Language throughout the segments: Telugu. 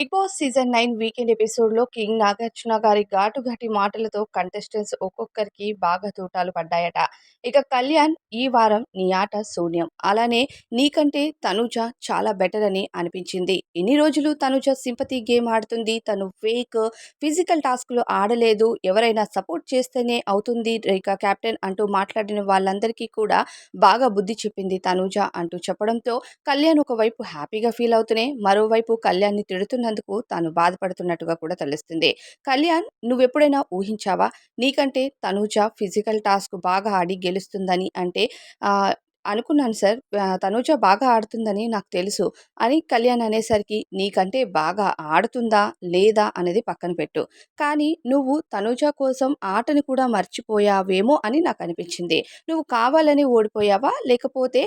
Big Boss season nine weekend ఎపిసోడ్లో కింగ్ నాగార్జున గారి ఘాటు ఘాటి మాటలతో కంటెస్టెంట్స్ ఒక్కొక్కరికి బాగా తూటాలు పడ్డాయట. ఇక కళ్యాణ్ ఈ వారం నీ ఆట శూన్యం. అలానే నీకంటే తనుజ చాలా బెటర్ అని అనిపించింది. ఎన్ని రోజులు తనుజ సింపతి గేమ్ ఆడుతుంది. తను ఫేక్ ఫిజికల్ టాస్క్లు ఆడలేదు. ఎవరైనా సపోర్ట్ చేస్తేనే అవుతుంది. ఇక కెప్టెన్ అంటూ మాట్లాడిన వాళ్ళందరికీ కూడా బాగా బుద్ధి చెప్పింది తనుజ అంటూ చెప్పడంతో కళ్యాణ్ ఒకవైపు హ్యాపీగా ఫీల్ అవుతూనే మరోవైపు కళ్యాణ్ని చేసినందుకు తాను బాధపడుతున్నట్టుగా కూడా తెలుస్తుంది. కళ్యాణ్ నువ్వెప్పుడైనా ఊహించావా? నీకంటే తనూజ ఫిజికల్ టాస్క్ బాగా ఆడి గెలుస్తుందని అంటే అనుకున్నాను సార్. తనూజ బాగా ఆడుతుందని నాకు తెలుసు. అని కళ్యాణ్ అనేసరికి నీకంటే బాగా ఆడుతుందా లేదా? అనేది పక్కన పెట్టు. కానీ నువ్వు తనూజ కోసం ఆటని కూడా మర్చిపోయావేమో అని నాకు అనిపించింది. నువ్వు కావాలని ఓడిపోయావా? లేకపోతే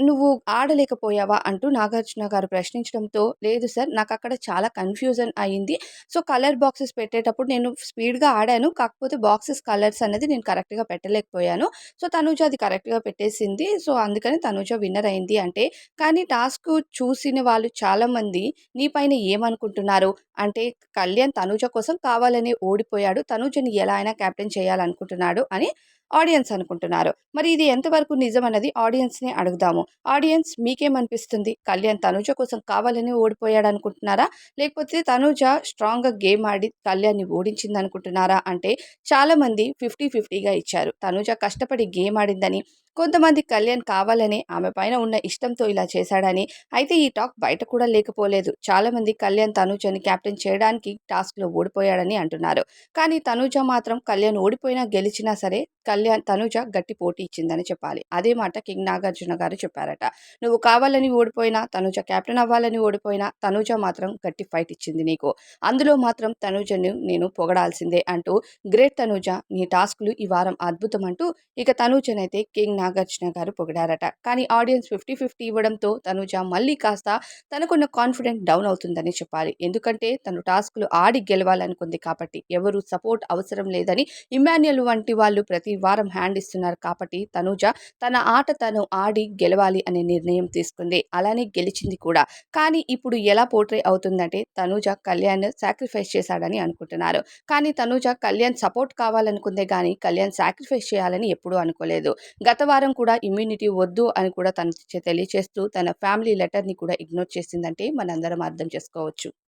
నువ్వు ఆడలేకపోయావా? అంటూ నాగార్జున గారు ప్రశ్నించడంతో లేదు సార్ నాకు అక్కడ చాలా కన్ఫ్యూజన్ అయింది. సో కలర్ బాక్సెస్ పెట్టేటప్పుడు నేను స్పీడ్గా ఆడాను. కాకపోతే బాక్సెస్ కలర్స్ అనేది నేను కరెక్ట్గా పెట్టలేకపోయాను. సో తనూజ అది కరెక్ట్గా పెట్టేసింది. సో అందుకని తనుజ విన్నర్ అయింది అంటే కానీ టాస్క్ చూసిన వాళ్ళు చాలామంది నీ పైన ఏమనుకుంటున్నారు? అంటే కళ్యాణ్ తనుజ కోసం కావాలని ఓడిపోయాడు. తనుజని ఎలా అయినా క్యాప్టెన్ చేయాలనుకుంటున్నాడు అని ఆడియన్స్ అనుకుంటున్నారు. మరి ఇది ఎంతవరకు నిజం అన్నది ఆడియన్స్ని అడుగుదాము. ఆడియన్స్ మీకేమనిపిస్తుంది? కళ్యాణ్ తనుజ కోసం కావాలని ఓడిపోయాడు అనుకుంటున్నారా? లేకపోతే తనుజ స్ట్రాంగ్గా గేమ్ ఆడి కళ్యాణ్ని ఓడించింది అనుకుంటున్నారా? అంటే చాలామంది ఫిఫ్టీ ఫిఫ్టీగా ఇచ్చారు. తనుజ కష్టపడి గేమ్ ఆడిందని కొంతమంది కళ్యాణ్ కావాలని ఆమె పైన ఉన్న ఇష్టంతో ఇలా చేశాడని అయితే ఈ టాక్ బయట కూడా లేకపోలేదు. చాలామంది కళ్యాణ్ తనూజని క్యాప్టెన్ చేయడానికి టాస్క్లో ఓడిపోయాడని అంటున్నారు. కానీ తనూజ మాత్రం కళ్యాణ్ ఓడిపోయినా గెలిచినా సరే కళ్యాణ్ తనుజ గట్టి పోటీ ఇచ్చిందని చెప్పాలి. అదే మాట కింగ్ నాగార్జున గారు చెప్పారట. నువ్వు కావాలని ఓడిపోయినా తనుజ కెప్టెన్ అవ్వాలని ఓడిపోయినా తనుజ మాత్రం గట్టి ఫైట్ ఇచ్చింది నీకు. అందులో మాత్రం తనుజను నేను పొగడాల్సిందే అంటూ గ్రేట్ తనుజ నీ టాస్క్లు ఈ వారం అద్భుతం అంటూ ఇక తనుజనైతే కింగ్ నాగార్జున గారు పొగిడారట. కానీ ఆడియన్స్ ఫిఫ్టీ ఫిఫ్టీ ఇవ్వడంతో తనుజ మళ్ళీ కాస్త తనకున్న కాన్ఫిడెంట్ డౌన్ అవుతుందని చెప్పాలి. ఎందుకంటే తను టాస్క్లు ఆడి గెలవాలనుకుంది కాబట్టి ఎవరు సపోర్ట్ అవసరం లేదని ఇమాన్యుల్ వంటి వాళ్ళు ప్రతి వారం హ్యాండ్ ఇస్తున్నారు కాబట్టి తనూజ తన ఆట తను ఆడి గెలవాలి అనే నిర్ణయం తీసుకుంది. అలానే గెలిచింది కూడా. కానీ ఇప్పుడు ఎలా పోర్ట్రే అవుతుందంటే తనూజ కళ్యాణ్ సాక్రిఫైస్ చేశాడని అనుకుంటున్నారు. కానీ తనూజ కళ్యాణ్ సపోర్ట్ కావాలనుకుందే కానీ కళ్యాణ్ సాక్రిఫైస్ చేయాలని ఎప్పుడూ అనుకోలేదు. గత వారం కూడా ఇమ్యూనిటీ వద్దు అని కూడా తను తెలియచేస్తూ తన ఫ్యామిలీ లెటర్ని కూడా ఇగ్నోర్ చేసిందంటే మనందరం అర్థం చేసుకోవచ్చు.